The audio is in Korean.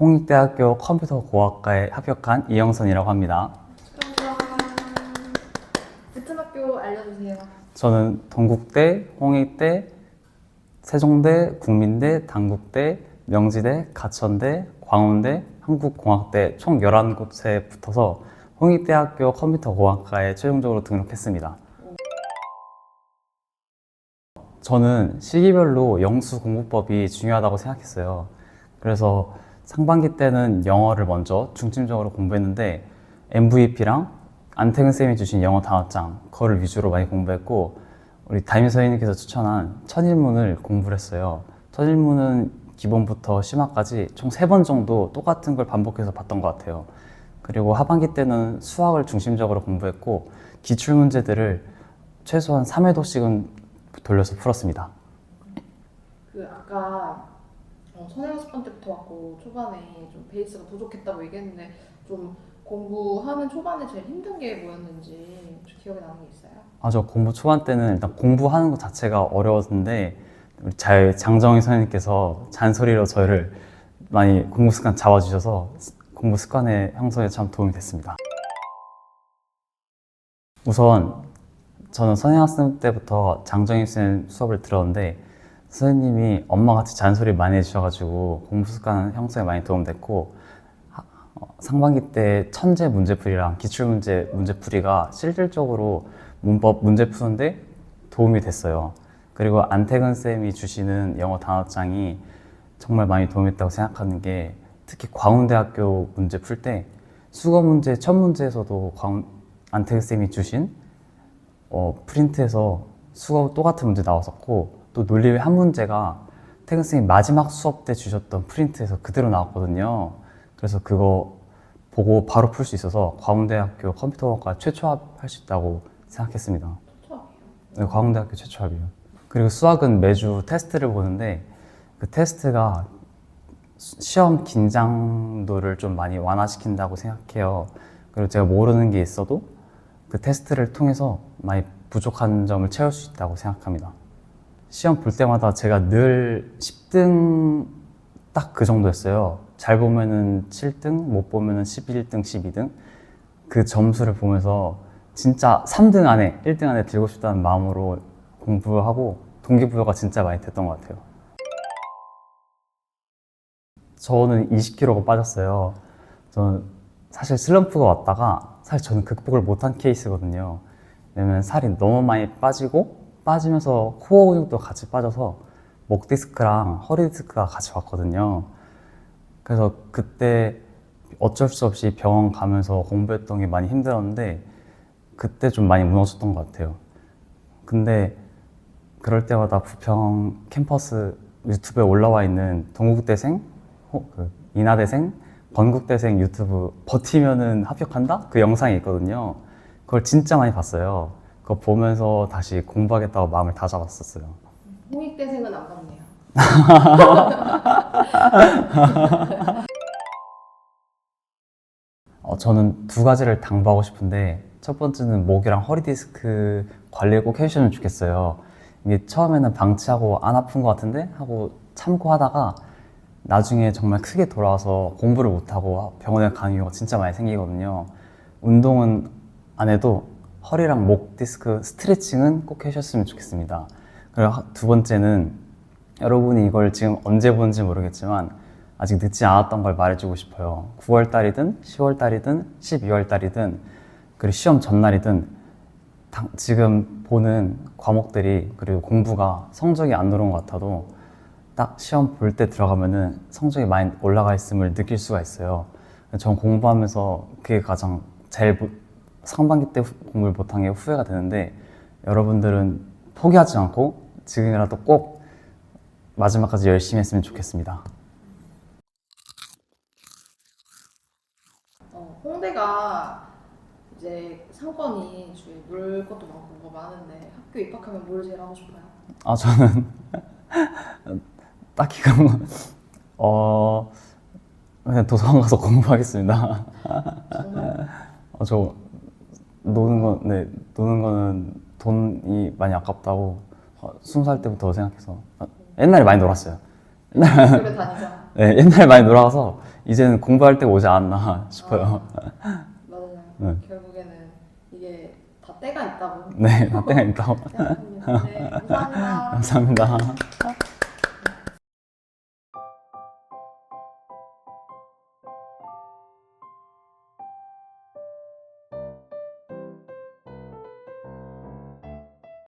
홍익대학교 컴퓨터공학과에 합격한 이영선이라고 합니다. 붙은 학교 알려주세요. 저는 동국대, 홍익대, 세종대, 국민대, 단국대, 명지대, 가천대, 광운대, 한국공학대 총 11곳에 붙어서 홍익대학교 컴퓨터공학과에 최종적으로 등록했습니다. 저는 시기별로 영수 공부법이 중요하다고 생각했어요. 그래서 상반기 때는 영어를 먼저 중점적으로 공부했는데 MVP랑 안태근 쌤이 주신 영어 단어장 그거를 위주로 많이 공부했고 우리 담임 선생님께서 추천한 천일문을 공부를 했어요. 천일문은 기본부터 심화까지 총 세 번 정도 똑같은 걸 반복해서 봤던 것 같아요. 그리고 하반기 때는 수학을 중심적으로 공부했고 기출 문제들을 최소한 3회도씩은 돌려서 풀었습니다. 그 아까 어, 선행학습반 때부터 왔고 초반에 좀 베이스가 부족했다고 얘기했는데 좀 공부하는 초반에 제일 힘든 게 뭐였는지 혹시 기억에 나는 게 있어요? 아, 저 공부 초반 때는 일단 공부하는 것 자체가 어려웠는데 우리 잘 장정희 선생님께서 잔소리로 저를 많이 공부 습관 잡아주셔서 공부 습관의 형성에 참 도움이 됐습니다. 우선 저는 선행학생 때부터 장정희 쌤 수업을 들었는데 선생님이 엄마같이 잔소리 많이 해주셔가지고 공부 습관 형성에 많이 도움됐고 하- 어, 상반기 때 천재 문제풀이랑 기출문제 문제풀이가 실질적으로 문법 문제 푸는데 도움이 됐어요. 그리고 안태근 쌤이 주시는 영어 단어장이 정말 많이 도움이 됐다고 생각하는 게 특히 광운대학교 문제 풀 때 수거 문제 첫 문제에서도 광운 안태근 쌤이 주신 어, 프린트에서 수거 똑같은 문제 나왔었고 또 논리의 한 문제가 태근 쌤이 마지막 수업 때 주셨던 프린트에서 그대로 나왔거든요. 그래서 그거 보고 바로 풀 수 있어서 광운대학교 컴퓨터학과 최초 합 할 수 있다고 생각했습니다. 네, 광운대학교 최초 합이에요. 그리고 수학은 매주 테스트를 보는데 그 테스트가 수- 시험 긴장도를 좀 많이 완화시킨다고 생각해요. 그리고 제가 모르는 게 있어도 그 테스트를 통해서 많이 부족한 점을 채울 수 있다고 생각합니다. 시험 볼 때마다 제가 늘 10등 딱 그 정도였어요. 잘 보면은 7등, 못 보면은 11등, 12등. 그 점수를 보면서 진짜 3등 안에, 1등 안에 들고 싶다는 마음으로 공부하고 동기부여가 진짜 많이 됐던 것 같아요. 저는 20kg가 빠졌어요. 저는 사실 슬럼프가 왔다가 사실 저는 극복을 못한 케이스거든요. 왜냐면 살이 너무 많이 빠지고 빠지면서 코어 근육도 같이 빠져서 목 디스크랑 허리 디스크가 같이 왔거든요. 그래서 그때 어쩔 수 없이 병원 가면서 공부했던 게 많이 힘들었는데 그때 좀 많이 무너졌던 것 같아요. 근데 그럴 때마다 부평 캠퍼스 유튜브에 올라와 있는 동국대생, 호- 그 인하대생, 건국대생 유튜브 버티면은 합격한다? 그 영상이 있거든요. 그걸 진짜 많이 봤어요. 그거 보면서 다시 공부하겠다고 마음을 다잡았었어요. 홍익대생은 안 봤네요. 어, 저는 두 가지를 당부하고 싶은데 첫 번째는 목이랑 허리 디스크 관리를 꼭 해주시면 좋겠어요. 이게 처음에는 방치하고 안 아픈 것 같은데 하고 참고 하다가 나중에 정말 크게 돌아와서 공부를 못하고 병원에 가는 경우가 진짜 많이 생기거든요. 운동은 안 해도 허리랑 목 디스크 스트레칭은 꼭 해주셨으면 좋겠습니다. 그리고 하- 두 번째는 여러분이 이걸 지금 언제 보는지 모르겠지만 아직 늦지 않았던 걸 말해주고 싶어요. 9월 달이든 10월 달이든 12월 달이든 그리고 시험 전날이든 당- 지금 보는 과목들이 그리고 공부가 성적이 안 오른 것 같아도 딱 시험 볼 때 들어가면은 성적이 많이 올라가 있음을 느낄 수가 있어요. 전 공부하면서 그게 가장 제일 못- 상반기 때 후- 공부를 못한 게 후회가 되는데 여러분들은 포기하지 않고 지금이라도 꼭 마지막까지 열심히 했으면 좋겠습니다. 어, 홍대가 이제 상권이 주위에 놀 것도 많고 뭐가 많은데 학교 입학하면 뭘 제일 하고 싶어요? 아 저는 딱히 그런 건 어, 그냥 도서관 가서 공부하겠습니다. 어, 저 노는 건, 네, 노는 거는 돈이 많이 아깝다고 어, 스무 살 때부터 생각해서 어, 옛날에 많이 놀았어요. 다니자. 네, 옛날에 많이 놀아서 이제는 공부할 때 오지 않나 싶어요. 맞아요. 네. 결국에는 이게 다 때가 있다고 네, 나 때가 있다고. 생각합니다. 네, 감사합니다. 감사합니다.